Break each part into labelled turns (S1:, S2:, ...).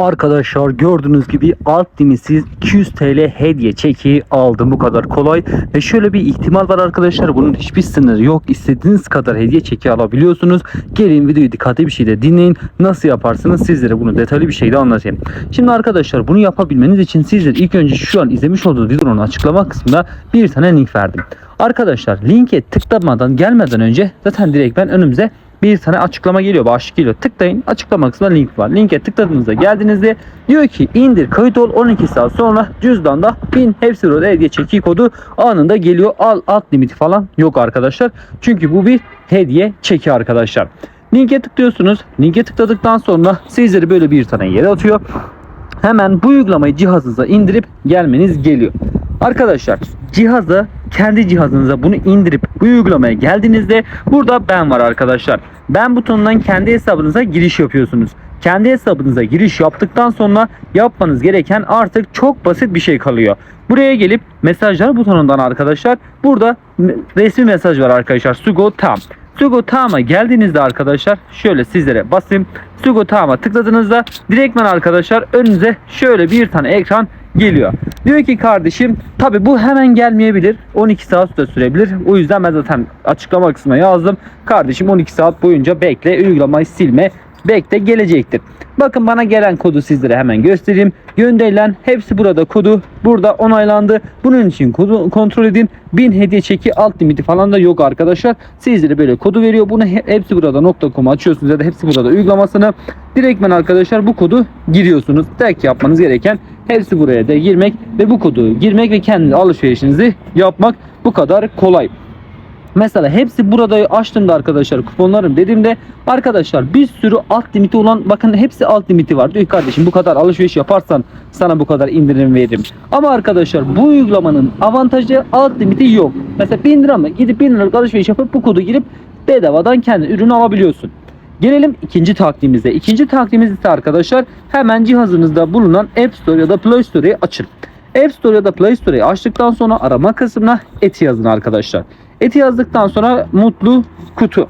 S1: Arkadaşlar gördüğünüz gibi alt limitsiz 200 TL hediye çeki aldım bu kadar kolay. Ve şöyle bir ihtimal var arkadaşlar bunun hiçbir sınırı yok. İstediğiniz kadar hediye çeki alabiliyorsunuz. Gelin videoyu dikkatli bir şekilde dinleyin. Nasıl yaparsınız sizlere bunu detaylı bir şekilde anlatayım. Şimdi arkadaşlar bunu yapabilmeniz için sizler ilk önce şu an izlemiş olduğunuz videonun açıklama kısmında bir tane link verdim. Arkadaşlar linke tıklamadan gelmeden önce zaten direkt ben önümüze bir tane açıklama geliyor. Başlık geliyor. Tıklayın. Açıklama kısmında link var. Linke tıkladığınızda geldiğinizde diyor ki indir kayıt ol 12 saat sonra cüzdanda pin hepsi hediye çeki kodu anında geliyor. Al alt limiti falan yok arkadaşlar. Çünkü bu bir hediye çeki arkadaşlar. Linke tıklıyorsunuz. Linke tıkladıktan sonra sizleri böyle bir tane yere atıyor. Hemen bu uygulamayı cihazınıza indirip gelmeniz geliyor. Arkadaşlar cihazı kendi cihazınıza bunu indirip bu uygulamaya geldiğinizde burada ben var arkadaşlar. Ben butonundan kendi hesabınıza giriş yapıyorsunuz. Kendi hesabınıza giriş yaptıktan sonra yapmanız gereken artık çok basit bir şey kalıyor. Buraya gelip mesajlar butonundan arkadaşlar burada resmi mesaj var arkadaşlar. Sugo tam. Sugo Tam'a geldiğinizde arkadaşlar şöyle sizlere basayım. Sugo Tam'a tıkladığınızda direktmen arkadaşlar önünüze şöyle bir tane ekran geliyor. Diyor ki kardeşim tabi bu hemen gelmeyebilir. 12 saat de sürebilir. O yüzden ben zaten açıklama kısmına yazdım. Kardeşim 12 saat boyunca bekle uygulamayı silme bekle gelecektir. Bakın bana gelen kodu sizlere hemen göstereyim. Gönderilen hepsi burada kodu. Burada onaylandı. Bunun için kodu kontrol edin. 1000 hediye çeki alt limiti falan da yok arkadaşlar. Sizlere böyle kodu veriyor. Bunu he- hepsi burada .com açıyorsunuz ya da hepsi burada uygulamasını. Direktmen arkadaşlar bu kodu giriyorsunuz. Tek yapmanız gereken hepsi buraya da girmek ve bu kodu girmek ve kendi alışverişinizi yapmak bu kadar kolay. Mesela hepsi burada açtığımda arkadaşlar kuponlarım dediğimde arkadaşlar bir sürü alt limiti olan bakın hepsi alt limiti var. Diyor kardeşim bu kadar alışveriş yaparsan sana bu kadar indirim veririm. Ama arkadaşlar bu uygulamanın avantajı alt limiti yok. Mesela 1000 lira mı gidip 1000 liralık alışveriş yapıp bu kodu girip bedavadan kendi ürünü alabiliyorsun. Gelelim ikinci taktiğimize. İkinci taktiğimiz ise arkadaşlar hemen cihazınızda bulunan App Store ya da Play Store'u açın. App Store ya da Play Store'u açtıktan sonra arama kısmına eti yazın arkadaşlar. Eti yazdıktan sonra mutlu kutu.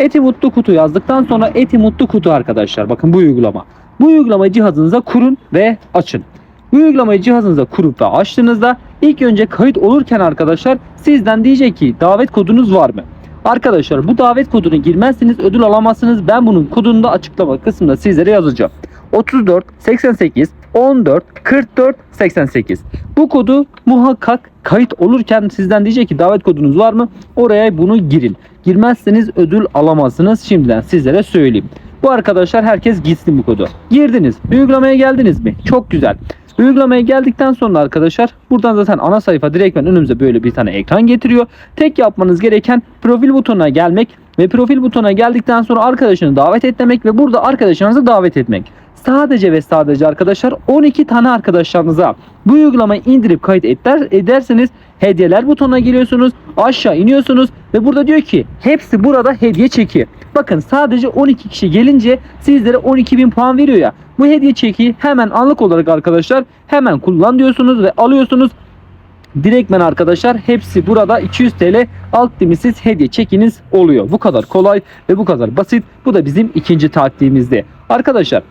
S1: Eti mutlu kutu yazdıktan sonra eti mutlu kutu arkadaşlar. Bakın bu uygulama. Bu uygulamayı cihazınıza kurun ve açın. Bu uygulamayı cihazınıza kurup ve açtığınızda ilk önce kayıt olurken arkadaşlar sizden diyecek ki davet kodunuz var mı? Arkadaşlar bu davet kodunu girmezseniz ödül alamazsınız. Ben bunun kodunu da açıklama kısmında sizlere yazacağım. 34 88 14 44 88. Bu kodu muhakkak kayıt olurken sizden diyecek ki davet kodunuz var mı? Oraya bunu girin. Girmezseniz ödül alamazsınız. Şimdiden sizlere söyleyeyim. Bu arkadaşlar herkes gitsin bu kodu. Girdiniz. Uygulamaya geldiniz mi? Çok güzel. Uygulamaya geldikten sonra arkadaşlar buradan zaten ana sayfa direktmen önümüze böyle bir tane ekran getiriyor. Tek yapmanız gereken profil butonuna gelmek ve profil butonuna geldikten sonra arkadaşını davet etmek ve burada arkadaşlarınızı davet etmek. Sadece ve sadece arkadaşlar 12 tane arkadaşlarınıza bu uygulamayı indirip kayıt eder, ederseniz hediyeler butonuna geliyorsunuz. Aşağı iniyorsunuz ve burada diyor ki hepsi burada hediye çeki. Bakın sadece 12 kişi gelince sizlere 12.000 puan veriyor ya. Bu hediye çeki hemen anlık olarak arkadaşlar hemen kullan diyorsunuz ve alıyorsunuz. Direktmen arkadaşlar hepsi burada 200 TL alt limitsiz hediye çekiniz oluyor. Bu kadar kolay ve bu kadar basit. Bu da bizim ikinci taktiğimizdi. Arkadaşlar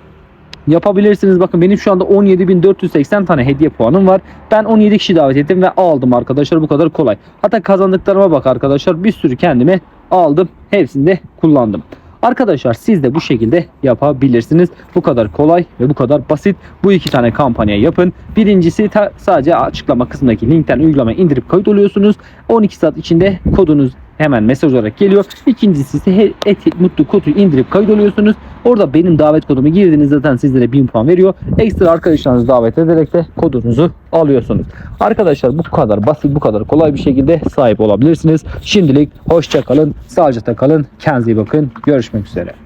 S1: yapabilirsiniz. Bakın benim şu anda 17.480 tane hediye puanım var. Ben 17 kişi davet ettim ve aldım arkadaşlar. Bu kadar kolay. Hatta kazandıklarıma bak arkadaşlar. Bir sürü kendime aldım. Hepsini de kullandım. Arkadaşlar siz de bu şekilde yapabilirsiniz. Bu kadar kolay ve bu kadar basit. Bu iki tane kampanya yapın. Birincisi sadece açıklama kısmındaki linkten uygulamayı indirip kayıt oluyorsunuz. 12 saat içinde kodunuz hemen mesaj olarak geliyor. İkincisi ise eti mutlu kodu indirip kayıt oluyorsunuz. Orada benim davet kodumu girdiğinizde zaten sizlere 1000 puan veriyor. Ekstra arkadaşlarınızı davet ederek de kodunuzu alıyorsunuz. Arkadaşlar bu kadar basit bu kadar kolay bir şekilde sahip olabilirsiniz. Şimdilik hoşça kalın, sağlıcakla kalın, kendinize iyi bakın. Görüşmek üzere.